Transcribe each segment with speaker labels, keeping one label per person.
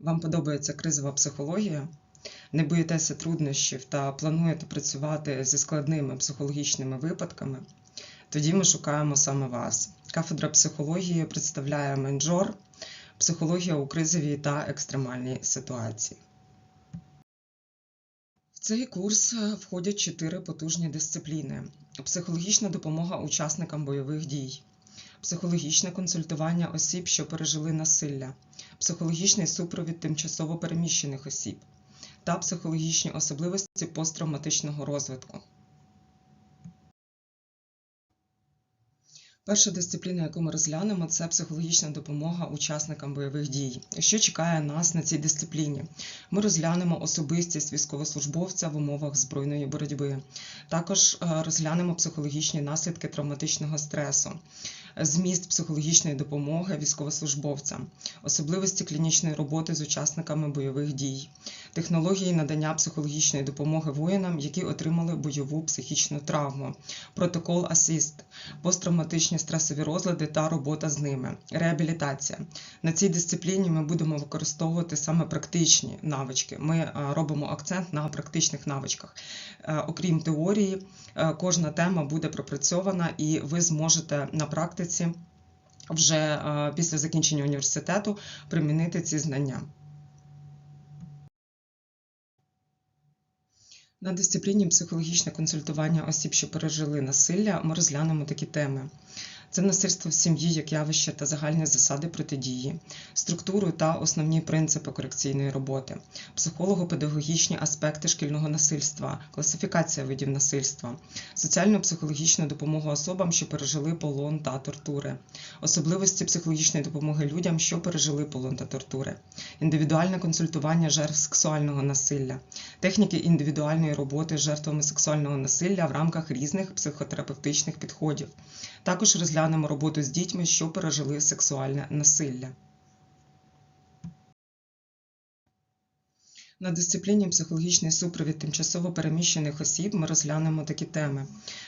Speaker 1: Вам подобається кризова психологія? Не боїтеся труднощів та плануєте працювати зі складними психологічними випадками? Тоді ми шукаємо саме вас. Кафедра психології представляє менджор, психологія у кризовій та екстремальній ситуації. В цей курс входять чотири потужні дисципліни: психологічна допомога учасникам бойових дій, психологічне консультування осіб, що пережили насилля, психологічний супровід тимчасово переміщених осіб та психологічні особливості посттравматичного розвитку. Перша дисципліна, яку ми розглянемо, це психологічна допомога учасникам бойових дій. Що чекає нас на цій дисципліні? Ми розглянемо особистість військовослужбовця в умовах збройної боротьби. Також е, розглянемо психологічні наслідки травматичного стресу, зміст психологічної допомоги військовослужбовцям, особливості клінічної роботи з учасниками бойових дій, технології надання психологічної допомоги воїнам, які отримали бойову психічну травму, протокол АСІСТ, посттравматичні стресові розлади та робота з ними, реабілітація. На цій дисципліні ми будемо використовувати саме практичні навички. Ми е, робимо акцент на практичних навичках. Е, Окрім теорії, е, кожна тема буде пропрацьована, і ви зможете на практиці вже е, після закінчення університету примінити ці знання. На дисципліні психологічне консультування осіб, що пережили насилля, ми розглянемо такі теми: це насильство в сім'ї як явище та загальні засади протидії, структуру та основні принципи корекційної роботи, психолого-педагогічні аспекти шкільного насильства, класифікація видів насильства, соціально-психологічну допомогу особам, що пережили полон та тортури, особливості психологічної допомоги людям, що пережили полон та тортури, індивідуальне консультування жертв сексуального насилля, техніки індивідуальної роботи з жертвами сексуального насилля в рамках різних психотерапевтичних підходів. Також розглянемо роботу з дітьми, що пережили сексуальне насилля. На дисципліні психологічний супровід тимчасово переміщених осіб ми розглянемо такі теми: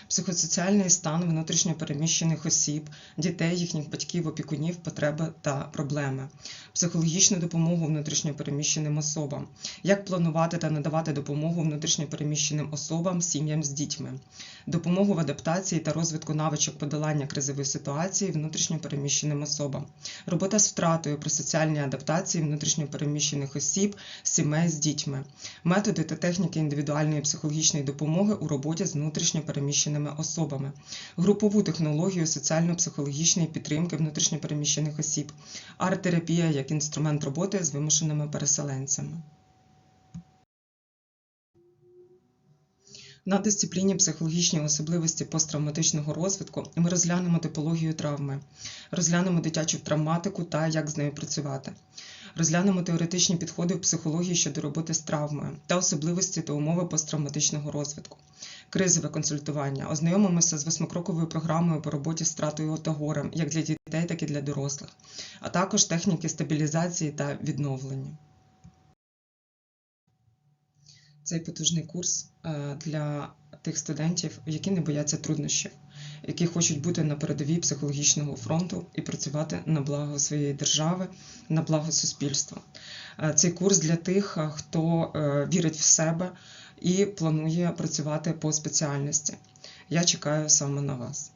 Speaker 1: психосоціальний стан внутрішньо переміщених осіб, дітей, їхніх батьків, опікунів, потреби та проблеми, психологічну допомогу внутрішньо переміщеним особам, як планувати та надавати допомогу внутрішньо переміщеним особам, сім'ям з дітьми, допомогу в адаптації та розвитку навичок подолання кризової ситуації внутрішньо переміщеним особам, робота з втратою при соціальній адаптації внутрішньо переміщених осіб, сімей з дітьми, методи та техніки індивідуальної психологічної допомоги у роботі з внутрішньо переміщеними особами, групову технологію соціально-психологічної підтримки внутрішньо переміщених осіб, арт-терапія як інструмент роботи з вимушеними переселенцями. На дисципліні психологічні особливості посттравматичного розвитку ми розглянемо типологію травми, розглянемо дитячу травматику та як з нею працювати. Розглянемо теоретичні підходи в психології щодо роботи з травмою та особливості та умови посттравматичного розвитку, кризове консультування, ознайомимося з восьмикроковою програмою по роботі з втратою та горем як для дітей, так і для дорослих, а також техніки стабілізації та відновлення. Цей потужний курс е, для тих студентів, які не бояться труднощів, які хочуть бути на передовій психологічного фронту і працювати на благо своєї держави, на благо суспільства. Е, Цей курс для тих, е, хто вірить в себе і планує працювати по спеціальності. Я чекаю саме на вас.